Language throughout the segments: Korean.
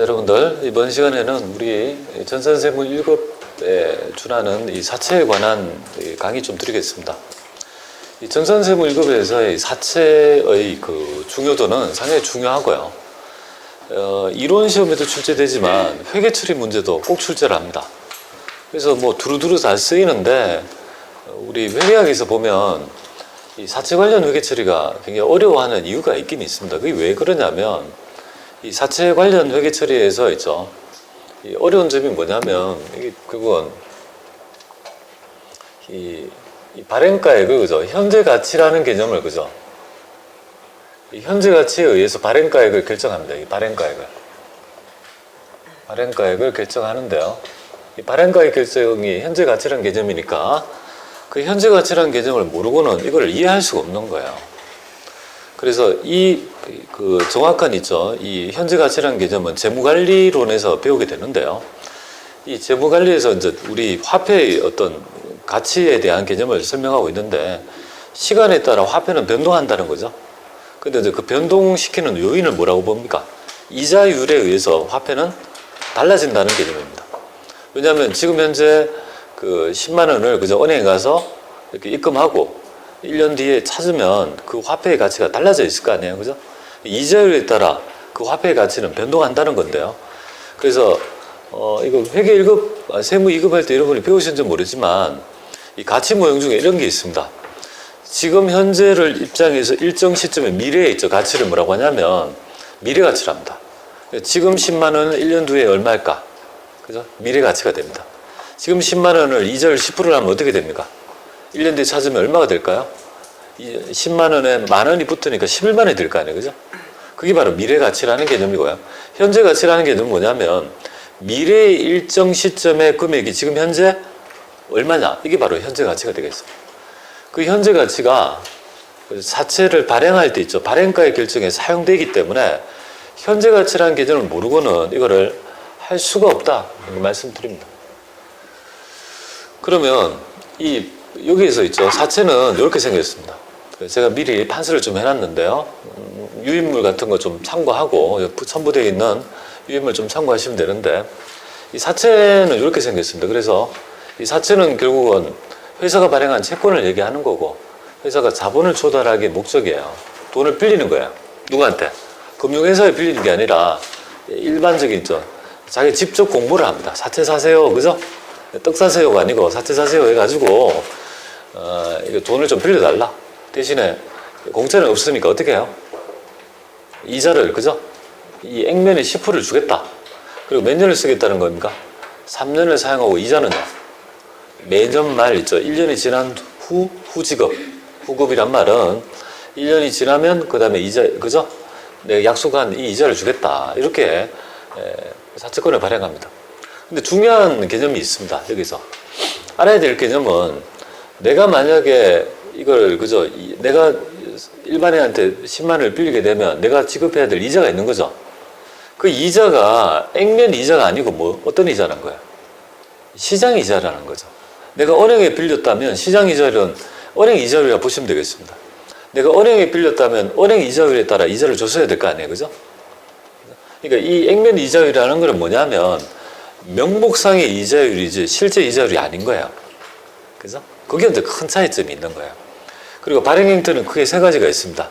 자, 여러분들 이번 시간에는 우리 전산세무 1급에 준하는 이 사채에 관한 이 강의 좀 드리겠습니다. 이 전산세무 1급에서의 사채의 그 중요도는 상당히 중요하고요. 어, 이론 시험에도 출제되지만 회계 처리 문제도 꼭 출제를 합니다. 그래서 뭐 두루두루 잘 쓰이는데 어, 우리 회계학에서 보면 이 사채 관련 회계 처리가 굉장히 어려워하는 이유가 있긴 있습니다. 그게 왜 그러냐면 이 사채 관련 회계 처리에서 있죠. 이 어려운 점이 뭐냐면 이게 그건 이, 이 발행가액을 그죠 현재 가치라는 개념을 그죠 이 현재 가치에 의해서 발행가액을 결정합니다. 이 발행가액을 발행가액을 결정하는데요. 이 발행가액 결정이 현재 가치라는 개념이니까 그 현재 가치라는 개념을 모르고는 이걸 이해할 수가 없는 거예요. 그래서 이 그 정확한 있죠. 이 현재 가치라는 개념은 재무관리론에서 배우게 되는데요. 이 재무관리에서 이제 우리 화폐의 어떤 가치에 대한 개념을 설명하고 있는데 시간에 따라 화폐는 변동한다는 거죠. 근데 이제 그 변동시키는 요인을 뭐라고 봅니까? 이자율에 의해서 화폐는 달라진다는 개념입니다. 왜냐하면 지금 현재 그 10만 원을 그저 은행에 가서 이렇게 입금하고 1년 뒤에 찾으면 그 화폐의 가치가 달라져 있을 거 아니에요. 그죠? 이자율에 따라 그 화폐의 가치는 변동한다는 건데요. 그래서 어 이거 회계 1급, 아, 세무 2급 할때 여러분이 배우셨는지 모르지만 이 가치 모형 중에 이런 게 있습니다. 지금 현재를 입장에서 일정 시점에 미래에 있죠. 가치를 뭐라고 하냐면 미래 가치랍니다. 지금 10만 원은 1년 뒤에 얼마일까? 그죠? 미래 가치가 됩니다. 지금 10만 원을 이자율 10%를 하면 어떻게 됩니까? 1년 뒤에 찾으면 얼마가 될까요? 이 10만 원에 만 원이 붙으니까 11만 원이 될 거 아니에요. 그죠? 그게 바로 미래 가치라는 개념이고요. 현재 가치라는 개념은 뭐냐면 미래의 일정 시점의 금액이 지금 현재 얼마냐? 이게 바로 현재 가치가 되겠습니다. 그 현재 가치가 사채를 발행할 때 있죠. 발행가의 결정에 사용되기 때문에 현재 가치라는 개념을 모르고는 이거를 할 수가 없다. 말씀드립니다. 그러면 이 여기에서 있죠. 사채는 이렇게 생겼습니다. 제가 미리 판서를 좀 해놨는데요. 음, 유인물 같은 거 좀 참고하고 첨부되어 있는 유인물 좀 참고하시면 되는데 이 사채는 이렇게 생겼습니다. 그래서 이 사채는 결국은 회사가 발행한 채권을 얘기하는 거고 회사가 자본을 조달하기 목적이에요. 돈을 빌리는 거예요. 누구한테? 금융회사에 빌리는 게 아니라 일반적인 저 자기 직접 공부를 합니다. 사채 사세요, 그죠? 떡 사세요가 아니고 사채 사세요 해가지고 어, 이거 돈을 좀 빌려달라. 대신에 공짜는 없으니까 어떻게 해요? 이자를 그죠? 이 액면에 10%를 주겠다. 그리고 몇 년을 쓰겠다는 겁니까? 3년을 사용하고 이자는요. 매년 말 있죠. 1년이 지난 후 후지급. 후급이란 말은 1년이 지나면 그 다음에 이자 그죠? 내가 약속한 이 이자를 주겠다. 이렇게 에, 사채권을 발행합니다. 근데 중요한 개념이 있습니다. 여기서 알아야 될 개념은 내가 만약에 이걸 그죠? 이- 내가 일반인한테 10만 원을 빌리게 되면 내가 지급해야 될 이자가 있는 거죠. 그 이자가 액면 이자가 아니고 뭐 어떤 이자라는 거야? 시장 이자라는 거죠. 내가 은행에 빌렸다면 시장 이자율은 은행 이자율이라 보시면 되겠습니다. 내가 은행에 빌렸다면 은행 이자율에 따라 이자를 줬어야 될 거 아니에요, 그죠? 그러니까 이 액면 이자율이라는 것은 뭐냐면 명목상의 이자율이지 실제 이자율이 아닌 거예요. 그죠? 그게 이제 큰 차이점이 있는 거예요. 그리고 발행 형태는 크게 세 가지가 있습니다.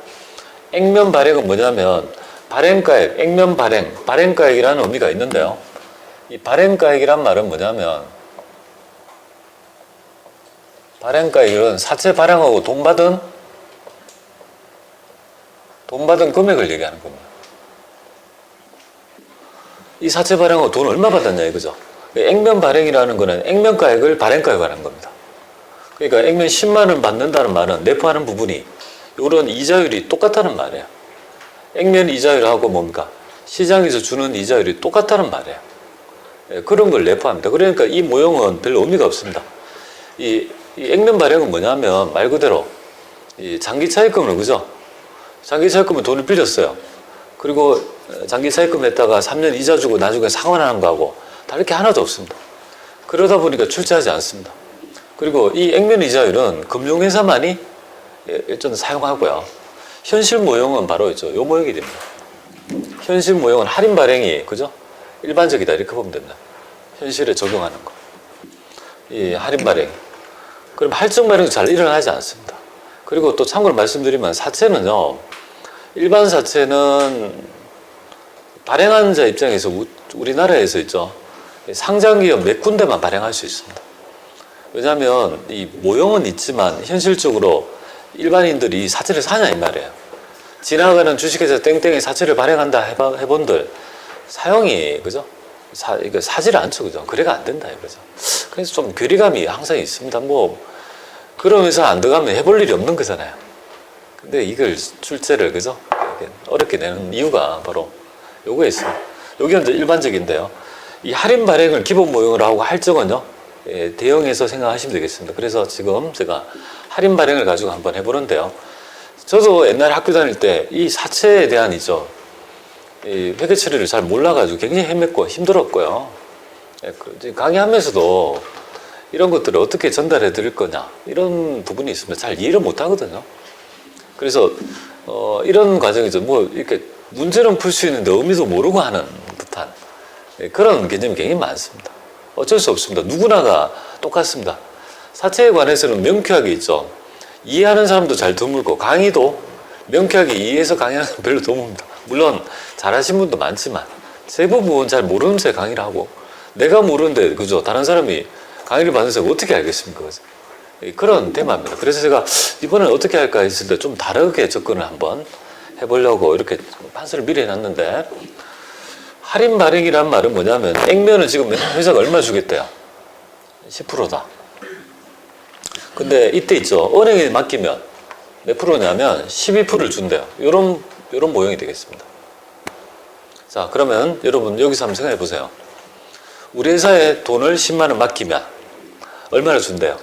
액면 발행은 뭐냐면 발행가액, 액면 발행, 발행가액이라는 의미가 있는데요. 이 발행가액이란 말은 뭐냐면 발행가액은 사채 발행하고 돈 받은 돈 받은 금액을 얘기하는 겁니다. 이 사채 발행하고 돈 얼마 받았냐 이거죠. 액면 발행이라는 거는 액면가액을 발행가액을 하는 겁니다. 그러니까 액면 10만 원 받는다는 말은 내포하는 부분이 이런 이자율이 똑같다는 말이에요. 액면 이자율하고 뭡니까? 시장에서 주는 이자율이 똑같다는 말이에요. 예, 그런 걸 내포합니다. 그러니까 이 모형은 별 의미가 없습니다. 이, 이 액면 발행은 뭐냐면 말 그대로 이 장기 차입금을 그죠? 장기 차입금은 돈을 빌렸어요. 그리고 장기 차입금 했다가 3년 이자 주고 나중에 상환하는 거하고 다를 게 하나도 없습니다. 그러다 보니까 출제하지 않습니다. 그리고 이 액면 이자율은 금융회사만이 예, 일전 사용하고요. 현실 모형은 바로 있죠. 요 모형이 됩니다. 현실 모형은 할인 발행이 그죠? 일반적이다 이렇게 보면 됩니다. 현실에 적용하는 거. 이 할인 발행. 그럼 할증 발행이 잘 일어나지 않습니다. 그리고 또 참고로 말씀드리면 사채는요. 일반 사채는 발행하는 자 입장에서 우- 우리나라에서 있죠. 상장기업 몇 군데만 발행할 수 있습니다. 왜냐하면 이 모형은 있지만 현실적으로 일반인들이 사채를 사냐 이 말이에요. 지나가는 주식회사 땡땡이 사채를 발행한다 해봐, 해본들 사용이 그죠? 사 이거 사지를 않죠 그죠? 거래가 안 된다 이거죠. 그래서 좀 괴리감이 항상 있습니다. 뭐 그러면서 안 들어가면 해볼 일이 없는 거잖아요. 근데 이걸 출제를 그죠? 어렵게 내는 이유가 바로 요거에 있어요. 요게 이제 일반적인데요. 이 할인 발행을 기본 모형으로 하고 할증은요, 예, 대형에서 생각하시면 되겠습니다. 그래서 지금 제가 할인 발행을 가지고 한번 해보는데요. 저도 옛날 학교 다닐 때 이 사채에 대한 이죠, 이 회계 처리를 잘 몰라가지고 굉장히 헤맸고 힘들었고요. 예, 그 강의하면서도 이런 것들을 어떻게 전달해 드릴 거냐 이런 부분이 있으면 잘 이해를 못 하거든요. 그래서 어, 이런 과정이죠. 뭐 이렇게 문제는 풀 수 있는데 의미도 모르고 하는 듯한 예, 그런 개념이 굉장히 많습니다. 어쩔 수 없습니다. 누구나가 똑같습니다. 사채에 관해서는 명쾌하게 있죠. 이해하는 사람도 잘 드물고 강의도 명쾌하게 이해해서 강의하는 사람 별로 드뭅니다. 물론 잘하신 분도 많지만 대부분 잘 모르는 채 강의를 하고 내가 모르는데 그죠 다른 사람이 강의를 받는 사람 어떻게 알겠습니까? 그죠? 예, 그런 테마입니다. 그래서 제가 이번엔 어떻게 할까 했을 때 좀 다르게 접근을 한번 해보려고 이렇게 판서를 미리 해놨는데 할인 발행이란 말은 뭐냐면 액면은 지금 회사가 얼마 주겠대요? 10%다. 근데 이때 있죠. 은행에 맡기면 몇 프로냐면 12%를 준대요. 요런 요런 모형이 되겠습니다. 자, 그러면 여러분 여기서 한번 생각해 보세요. 우리 회사에 돈을 10만 원 맡기면 얼마를 준대요?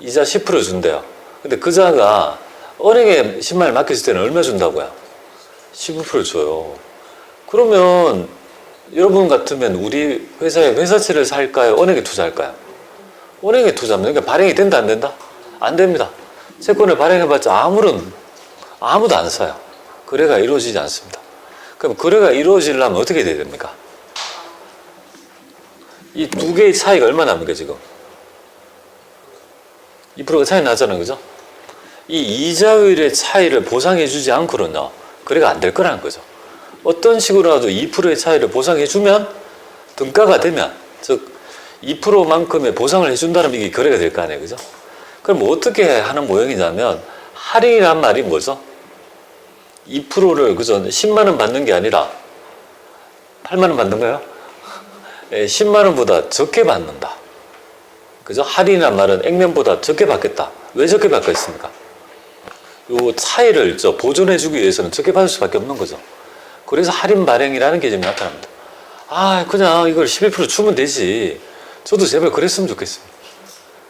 이자 10% 준대요. 근데 그자가 은행에 10만 원 맡겼을 때는 얼마 준다고요? 15% 줘요. 그러면 여러분 같으면 우리 회사에 회사채를 살까요? 은행에 투자할까요? 은행에 투자하면 그러니까 발행이 된다 안 된다? 안 됩니다. 채권을 발행해봤자 아무런 아무도 안 사요. 거래가 이루어지지 않습니다. 그럼 거래가 이루어지려면 어떻게 돼야 됩니까? 이 두 개의 차이가 얼마 게 지금? 2%가 차이 나잖아요, 그죠? 이 이자율의 차이를 보상해주지 않고는요, 거래가 안 될 거라는 거죠. 어떤 식으로라도 2%의 차이를 보상해주면 등가가 되면, 즉 2%만큼의 보상을 해준다면 이게 거래가 될 거 아니에요, 그죠? 그럼 뭐 어떻게 하는 모형이냐면 할인이란 말이 뭐죠? 2%를 그죠? 10만 원 받는 게 아니라 8만 원 받는 거예요? 예, 10만 원보다 적게 받는다. 그죠? 할인이란 말은 액면보다 적게 받겠다. 왜 적게 받겠습니까? 요 차이를 저 보존해주기 위해서는 적게 받을 수밖에 없는 거죠. 그래서 할인 발행이라는 개념이 나타납니다. 아, 그냥 이걸 11% 주면 되지. 저도 제발 그랬으면 좋겠습니다.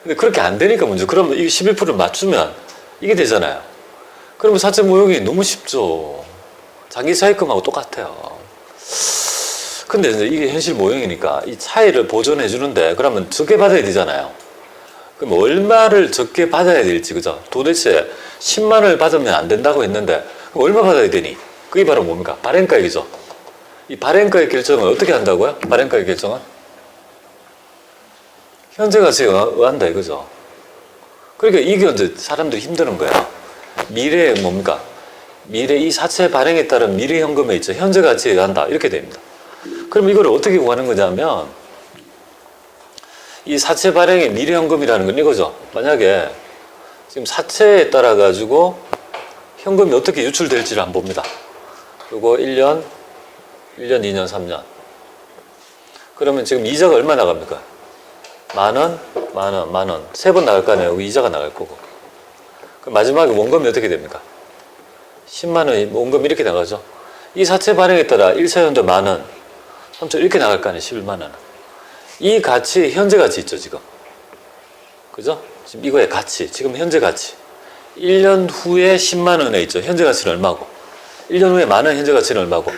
근데 그렇게 안 되니까 문제. 그러면 이 11%를 맞추면 이게 되잖아요. 그러면 사채 모형이 너무 쉽죠. 장기 차입금하고 똑같아요. 근데 이제 이게 현실 모형이니까 이 차이를 보존해 주는데 그러면 적게 받아야 되잖아요. 그럼 얼마를 적게 받아야 될지 그죠? 도대체 10만 원을 받으면 안 된다고 했는데 얼마 받아야 되니? 그게 바로 뭡니까? 발행가액이죠. 이 발행가액 결정은 어떻게 한다고요? 발행가액 결정은? 현재 가치에 의한다 이거죠. 그러니까 이게 이제 사람들이 힘드는 거야. 미래에 뭡니까? 미래 이 사채 발행에 따른 미래 현금에 있죠. 현재 가치에 의한다. 이렇게 됩니다. 그럼 이걸 어떻게 구하는 거냐면 이 사채 발행의 미래 현금이라는 건 이거죠. 만약에 지금 사채에 따라 가지고 현금이 어떻게 유출될지를 한번 봅니다. 그리고 1년, 1년, 2년, 3년. 그러면 지금 이자가 얼마 나갑니까? 만 원, 만 원, 만 원. 세 번 나갈 거 아니에요. 이자가 나갈 거고. 그럼 마지막에 원금이 어떻게 됩니까? 10만 원이 원금이 이렇게 나가죠. 이 사채 발행에 따라 1차 현재 만 원, 3차 이렇게 나갈 거 아니에요. 11만 원. 이 가치, 현재 가치 있죠, 지금. 그죠? 지금 이거의 가치, 지금 현재 가치. 1년 후에 10만 원에 있죠. 현재 가치는 얼마고. 1년 후에 만 원 현재 가치는 얼마고.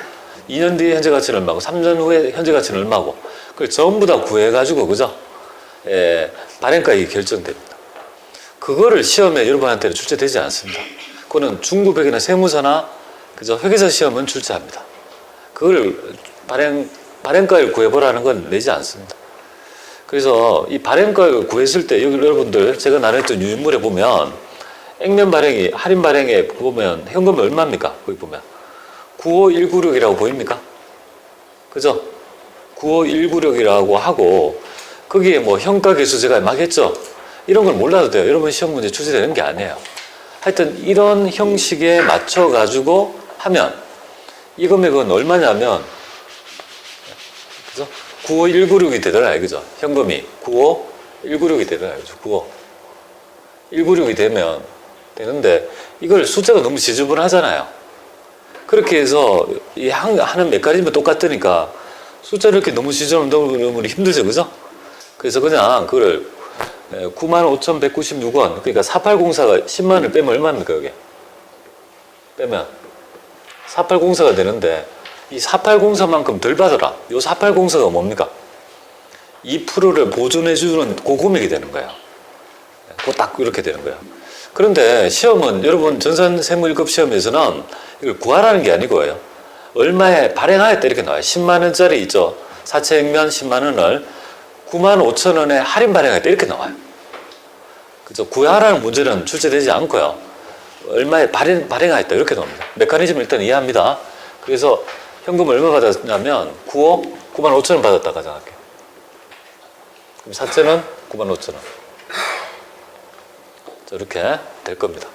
2년 뒤에 현재 가치는 얼마고. 3년 후에 현재 가치는 얼마고. 그걸 전부 다 구해가지고, 그죠? 예, 발행가액이 결정됩니다. 그거를 시험에 여러분한테는 출제되지 않습니다. 그거는 중부백이나 세무사나 그저 회계사 시험은 출제합니다. 그걸 발행 발행가를 구해보라는 건 내지 않습니다. 그래서 이 발행가를 구했을 때 여기 여러분들 제가 나눴던 유인물에 보면 액면 발행이 할인 발행에 보면 현금이 얼마입니까? 거기 보면 95196이라고 보입니까? 그죠? 95196이라고 하고 거기에 뭐 현가 개수 제가 막 했죠? 이런 걸 몰라도 돼요. 여러분 시험 문제 출제되는 게 아니에요. 하여튼 이런 형식에 맞춰 가지고 하면 이 금액은 얼마냐면 그죠? 95196이 되더라 그죠? 현금이 95196이 되더라 그죠? 95 196이 되면 되는데 이걸 숫자가 너무 지저분하잖아요. 그렇게 해서 이 한- 하는 메커니즘이 똑같으니까 숫자를 이렇게 너무 지저분 넣으면 힘들죠, 그죠? 그래서 그냥 그걸 95,196원 그러니까 4804가 10만을 빼면 얼마입니까 여기? 빼면 4804가 되는데 이 4804만큼 덜 받아라. 요 4804가 뭡니까? 2%를 보존해주는 고금액이 되는 거예요. 그딱 이렇게 되는 거예요. 그런데 시험은 여러분 전산 세무 1급 시험에서는 이걸 구하라는 게 아니고요. 얼마에 발행하였다 이렇게 나와요. 10만 원짜리 있죠. 사채 액면 10만 원을 9만 5천 원에 할인 발행하였다 이렇게 나와요. 그죠? 구하라는 문제는 출제되지 않고요. 얼마에 발행, 발행하였다 이렇게 나옵니다. 메커니즘 일단 이해합니다. 그래서 현금 얼마 받았냐면 9억 9만 5천 원 받았다 가정할게요. 그럼 사채는 9만 5천 원. 자, 이렇게 될 겁니다.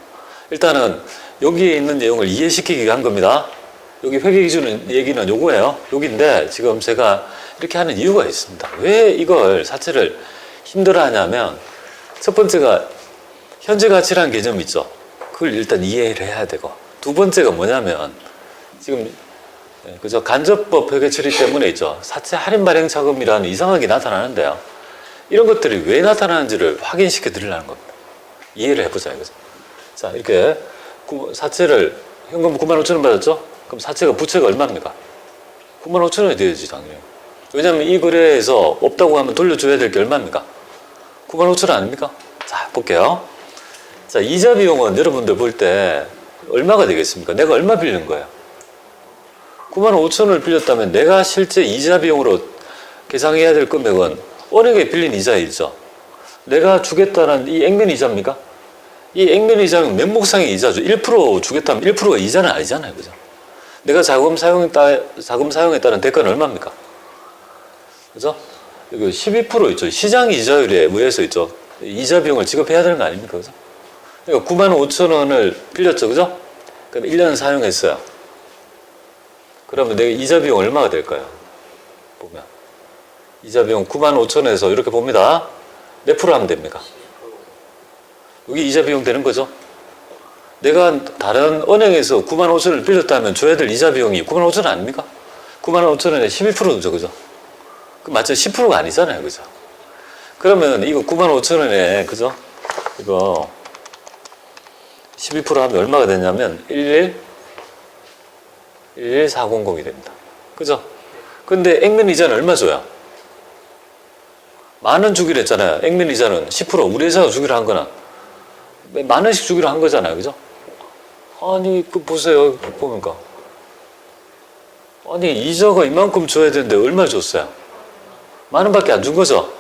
일단은 여기에 있는 내용을 이해시키기 위한 겁니다. 여기 회계 기준 얘기는 요거예요. 여기인데 지금 제가 이렇게 하는 이유가 있습니다. 왜 이걸 사채를 힘들어 하냐면 첫 번째가 현재 가치라는 개념이 있죠. 그걸 일단 이해를 해야 되고 두 번째가 뭐냐면 지금 예, 그죠 간접법 회계 처리 때문에 있죠. 사채 할인 발행 자금이라는 이상하게 나타나는데요. 이런 것들이 왜 나타나는지를 확인시켜 드리려는 겁니다. 이해를 해보자 이거죠. 자 이렇게 구- 사채를 현금 9만 5천 원 받았죠? 그럼 사채가 부채가 얼마입니까? 9만 5천 원이 돼야지 당연히. 왜냐하면 이 거래에서 없다고 하면 돌려줘야 될 게 얼마입니까? 9만 5천 원 아닙니까? 자 볼게요. 자 이자 비용은 여러분들 볼 때 얼마가 되겠습니까? 내가 얼마 빌린 거예요? 9만 5천 원을 빌렸다면 내가 실제 이자 비용으로 계상해야 될 금액은 은행에 빌린 이자이죠. 내가 주겠다는 이 액면 이자입니까? 이 액면 이자는 면목상의 이자죠. 1% 주겠다면 1%가 이자는 아니잖아요. 그죠? 내가 자금 사용에 따, 자금 사용에 따른 대가는 얼마입니까? 그죠? 이거 12% 있죠. 시장 이자율에 의해서 있죠. 이자 비용을 지급해야 되는 거 아닙니까? 그죠? 그러니까 9만 5천 원을 빌렸죠. 그죠? 그럼 1년 사용했어요. 그러면 내가 이자 비용 얼마가 될까요? 보면. 이자 비용 9만 5천 원에서 이렇게 봅니다. 몇 프로 하면 됩니까? 여기 이자 비용 되는 거죠. 내가 다른 은행에서 9만 5천 원을 빌렸다면 줘야 될 이자 비용이 9만 5천 원 아닙니까? 9만 5천 원에 11%죠, 그죠? 그 맞죠? 10%가 아니잖아요, 그죠? 그러면 이거 9만 5천 원에, 그죠? 이거 12% 하면 얼마가 되냐면 11 11400이 됩니다. 그죠? 근데 액면 이자는 얼마 줘요? 만 원 주기로 했잖아요. 액면 이자는 10% 우리 회사가 주기로 한 거나 만 원씩 주기로 한 거잖아요. 그죠? 아니, 그 보세요. 보니까. 아니, 이자가 이만큼 줘야 되는데 얼마 줬어요? 만 원밖에 안 준 거죠?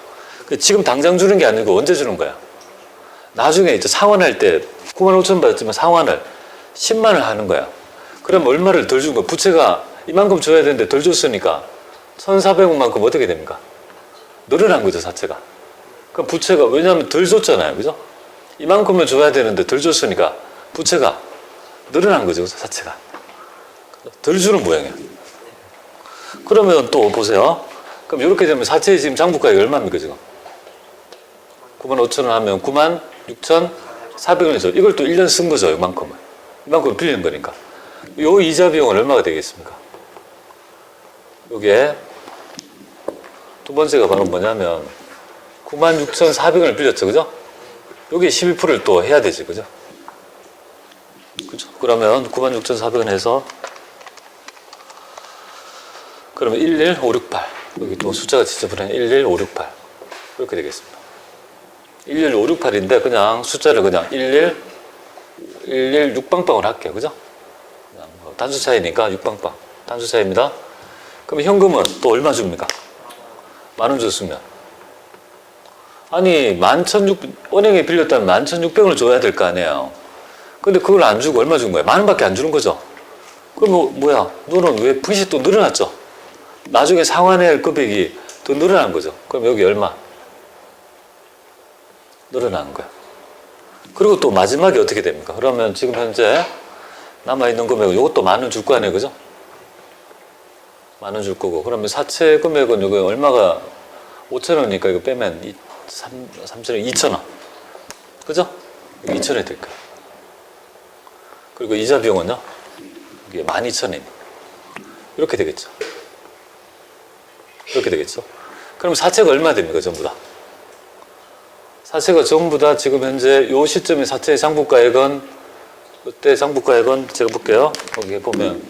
그 지금 당장 주는 게 아니고 언제 주는 거야? 나중에 이제 상환할 때 9만 5천 받았지만 상환을 10만 원 하는 거야. 그럼 얼마를 덜 준 거야? 부채가 이만큼 줘야 되는데 덜 줬으니까 1,400원만큼 어떻게 됩니까? 늘어난 거죠, 자체가. 그럼 부채가, 왜냐하면 덜 줬잖아요. 그죠? 이만큼을 줘야 되는데 덜 줬으니까 부채가 늘어난 거죠, 자체가. 덜 주는 모양이에요. 그러면 또 보세요. 그럼 이렇게 되면 사채 지금 장부가액이 얼마입니까, 지금? 9만 5천 원 하면 9만 6천 4백원이죠. 이걸 또 1년 쓴 거죠, 이만큼을. 이만큼 빌리는 거니까. 요 이자 비용은 얼마가 되겠습니까? 요게 두 번째가 바로 뭐냐면 96,400원을 빌렸죠. 그죠? 여기 12%를 또 해야 되지. 그죠? 그죠? 그러면 96,400원 해서 그러면 11568 여기 또 숫자가 지저분해 11568 이렇게 되겠습니다. 11568인데 그냥 숫자를 그냥 11 116빵빵을 할게요. 그죠? 그냥 뭐 단수 차이니까 6빵빵 단수 차이입니다. 그럼 현금은 또 얼마 줍니까? 만 원 줬으면. 아니, 만 천육, 은행에 빌렸다면 만 천육백을 줘야 될 거 아니에요. 근데 그걸 안 주고 얼마 준 거야? 만 원밖에 안 주는 거죠. 그럼 뭐, 뭐야? 너는 왜 빚이 또 늘어났죠? 나중에 상환해야 할 금액이 더 늘어난 거죠. 그럼 여기 얼마? 늘어나는 거야. 그리고 또 마지막에 어떻게 됩니까? 그러면 지금 현재 남아있는 금액은 이것도 만 원 줄 거 아니에요, 그죠? 만 원 줄 거고. 그러면 사채 금액은 여기 얼마가 5천 원이니까 이거 빼면 이, 3, 3천 원, 2천 원. 그죠? 2천 원이 될 거예요. 그리고 이자 비용은요? 이게 12,000원. 이렇게 되겠죠. 이렇게 되겠죠. 그럼 사채가 얼마 됩니까, 전부 다? 사채가 전부 다 지금 현재 요 시점에 사채의 장부가액은 그때 장부가액은 제가 볼게요. 거기에 보면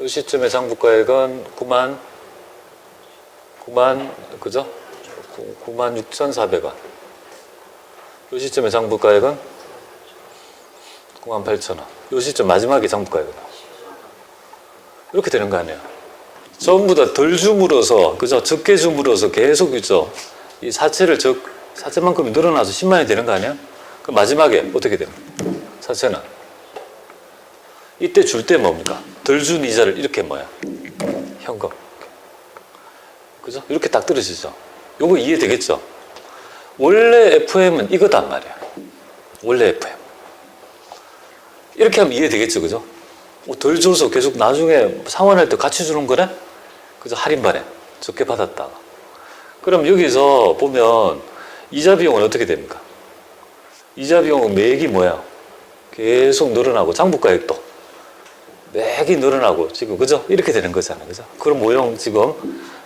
요 시점의 장부가액은 9만 9만 그죠? 9만 6,400원. 요 시점의 장부가액은 9만 8천 원. 요 시점 마지막에 장부가액은 이렇게 되는 거 아니에요? 전부 다 덜 줌으로써 그죠? 적게 줌으로써 계속 그죠? 이 사채를 적 사채만큼이 늘어나서 10만이 되는 거 아니야? 그 마지막에 어떻게 됩니까? 사채는 이때 줄 때 뭡니까? 덜 준 이자를 이렇게 뭐야? 현금. 그죠? 이렇게 딱 떨어지죠. 요거 이해되겠죠? 원래 FM은 이거단 말이야. 원래 FM. 이렇게 하면 이해되겠죠, 그죠? 뭐덜 줘서 계속 나중에 상환할 때 같이 주는 거네? 그죠? 할인 발행. 적게 받았다가. 그럼 여기서 보면 이자 비용은 어떻게 됩니까? 이자 비용은 매액이 뭐야? 계속 늘어나고 장부가액도 매액이 늘어나고 지금 그죠? 이렇게 되는 거잖아요. 그죠? 그런 모형 지금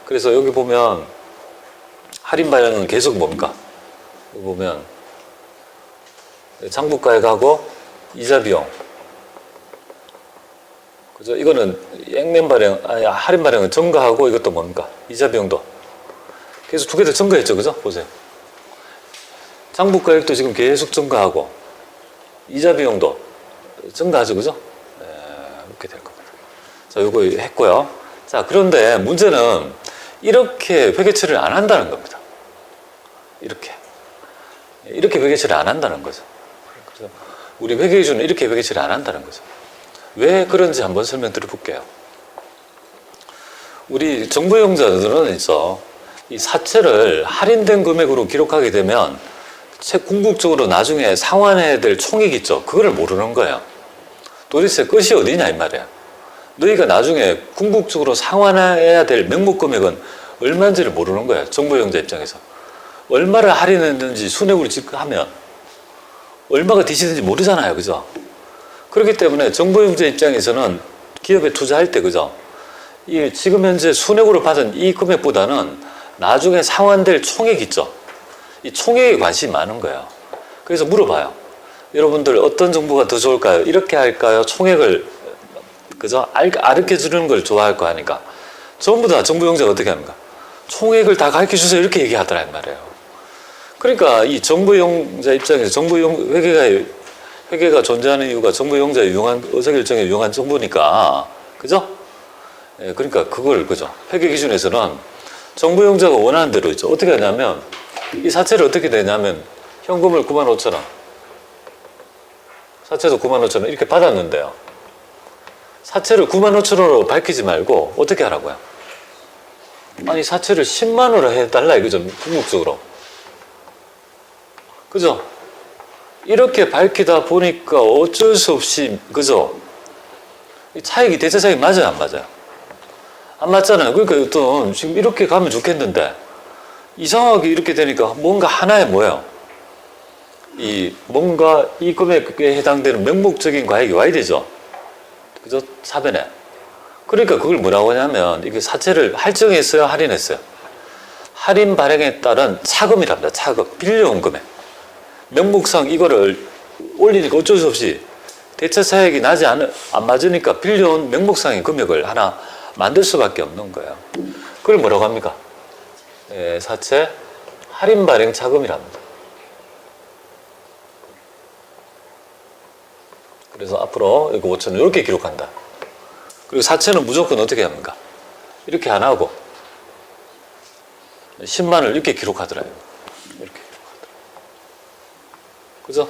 그래서 여기 보면 할인 발행은 계속 뭡니까? 여기 보면 장부가액하고 이자 비용 그죠? 이거는 액면 발행, 아니 할인 발행은 증가하고 이것도 뭡니까? 이자 비용도 계속 두 개 다 증가했죠, 그죠? 보세요. 장부가액도 지금 계속 증가하고 이자 비용도 증가하죠, 그죠? 네, 이렇게 될 겁니다. 자, 이거 했고요. 자, 그런데 문제는 이렇게 회계 처리를 안 한다는 겁니다. 이렇게 이렇게 회계 처리 안 한다는 거죠. 그래서 우리 회계 기준은 이렇게 회계 처리 안 한다는 거죠. 왜 그런지 한번 설명드려 볼게요. 우리 정부용자들은 있어 이 사채를 할인된 금액으로 기록하게 되면 채 궁극적으로 나중에 상환해야 될 총액 있죠. 그거를 모르는 거예요. 도대체 끝이 어디냐 이 말이야. 너희가 나중에 궁극적으로 상환해야 될 명목 금액은 얼마인지를 모르는 거야. 정부용자 입장에서. 얼마를 할인했는지 순액으로 지급하면 얼마가 되시는지 모르잖아요. 그죠? 그렇기 때문에 정부용자 입장에서는 기업에 투자할 때 그죠? 이 지금 현재 순액으로 받은 이 금액보다는 나중에 상환될 총액 있죠. 이 총액에 관심이 많은 거예요. 그래서 물어봐요. 여러분들 어떤 정보가 더 좋을까요? 이렇게 할까요? 총액을 그죠? 알, 가르쳐 주는 걸 좋아할 거 아니까. 전부 다 정부용자가 어떻게 합니까? 총액을 다 가르쳐 주세요. 이렇게 얘기하더란 말이에요. 그러니까 이 정부 용자 입장에서 정부 용 회계가 회계가 존재하는 이유가 정부 용자의 유용한 의사결정에 유용한 정보니까 그죠? 예, 그러니까 그걸 그죠? 회계 기준에서는 정부 용자가 원하는 대로 있죠. 어떻게 하냐면 이 사채를 어떻게 되냐면 현금을 9만 5천 원, 사채도 9만 5천 원 이렇게 받았는데요. 사채를 9만 5천 원으로 밝히지 말고 어떻게 하라고요? 아니 사채를 10만 원으로 해달라 이거죠. 궁극적으로. 그죠? 이렇게 밝히다 보니까 어쩔 수 없이 그죠? 이 차익이 대체 차익 맞아요 안 맞아요? 안 맞잖아요. 그러니까 어떤 지금 이렇게 가면 좋겠는데 이상하게 이렇게 되니까 뭔가 하나에 뭐예요? 이 뭔가 이 금액에 해당되는 명목적인 과액이 와야 되죠. 그죠? 사변에. 그러니까 그걸 뭐라고 하냐면 이게 사채를 할증했어요, 할인했어요. 할인 발행에 따른 차금이랍니다. 차금, 빌려온 금액. 명목상 이거를 올리니까 어쩔 수 없이 대차 차액이 나지 않, 안 맞으니까 빌려온 명목상의 금액을 하나 만들 수밖에 없는 거예요. 그걸 뭐라고 합니까? 예, 사채 할인 발행 차금이랍니다. 그래서 앞으로 이거 5천 원 이렇게 기록한다. 그리고 사채는 무조건 어떻게 합니까? 이렇게 안 하고 10만을 이렇게 기록하더라고요. 이렇게 기록하더라고요. 그죠?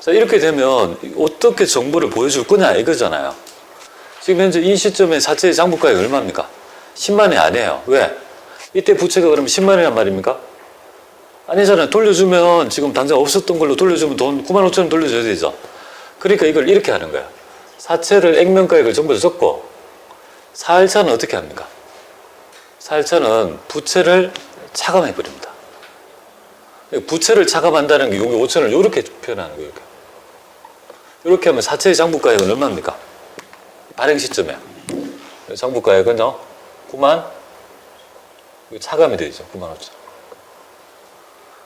자, 이렇게 되면 어떻게 정보를 보여줄 거냐 이거잖아요. 지금 현재 이 시점에 사채의 장부가액이 얼마입니까? 10만이 아니에요. 왜? 이때 부채가 그러면 10만이란 말입니까? 아니잖아요. 돌려주면 지금 당장 없었던 걸로 돌려주면 돈 9만 5천 원 돌려줘야 되죠. 그러니까 이걸 이렇게 하는 거야. 사채를 액면가액을 전부 다 적고 4일차는 어떻게 합니까? 4일차는 부채를 차감해 버립니다. 부채를 차감한다는 게 여기 5천을 이렇게 표현하는 거예요. 이렇게. 이렇게 하면 사채의 장부가액은 얼마입니까? 발행 시점에 장부가액은요 9만 이거 차감이 되죠 9만 5천.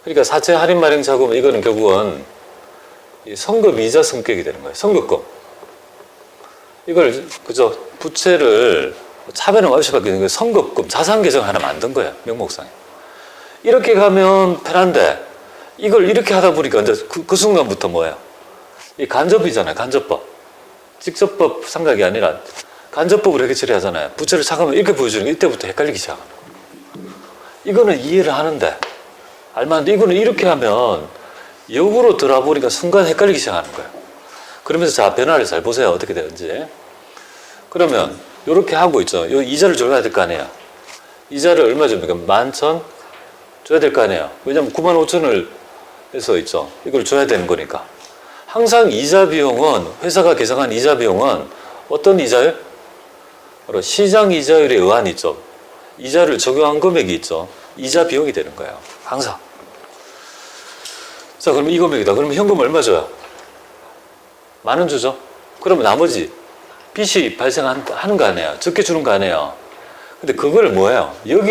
그러니까 사채 할인 발행 자금 이거는 결국은 이 성급 이자 성격이 되는 거예요. 성급금. 이걸 그저 부채를 차변을 없이 받기는 거 성급금 자산 계정 하나 만든 거예요 명목상에. 이렇게 가면 편한데 이걸 이렇게 하다 보니까 이제 그, 그 순간부터 뭐예요? 이 간접이잖아요 간접법. 직접법 생각이 아니라 간접법으로 이렇게 처리하잖아요. 부채를 차가면 이렇게 보여주는 게 이때부터 헷갈리기 시작합니다. 이거는 이해를 하는데 알만한데 이거는 이렇게 하면 역으로 들어보니까 순간 헷갈리기 시작하는 거예요. 그러면서 자 변화를 잘 보세요. 어떻게 되는지. 그러면 이렇게 하고 있죠. 요 이자를 줘야 될 거 아니에요. 이자를 얼마 줍니까? 만천 줘야 될 거 아니에요. 왜냐면 9만 5천을 해서 있죠. 이걸 줘야 되는 거니까. 항상 이자 비용은 회사가 계산한 이자 비용은 어떤 이자율? 바로 시장 이자율에 의한 있죠. 이자를 적용한 금액이 있죠. 이자 비용이 되는 거예요. 항상. 자, 그럼 이 금액이다. 그러면 현금 얼마 줘요? 만 원 주죠? 그러면 나머지 빚이 발생하는 거 아니에요? 적게 주는 거 아니에요? 근데 그걸 뭐예요? 여기